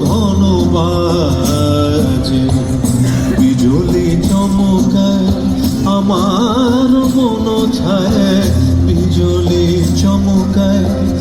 ঘন বাজে বিজলি চমকায় আমার মন ছায়। বিজলি চমকায়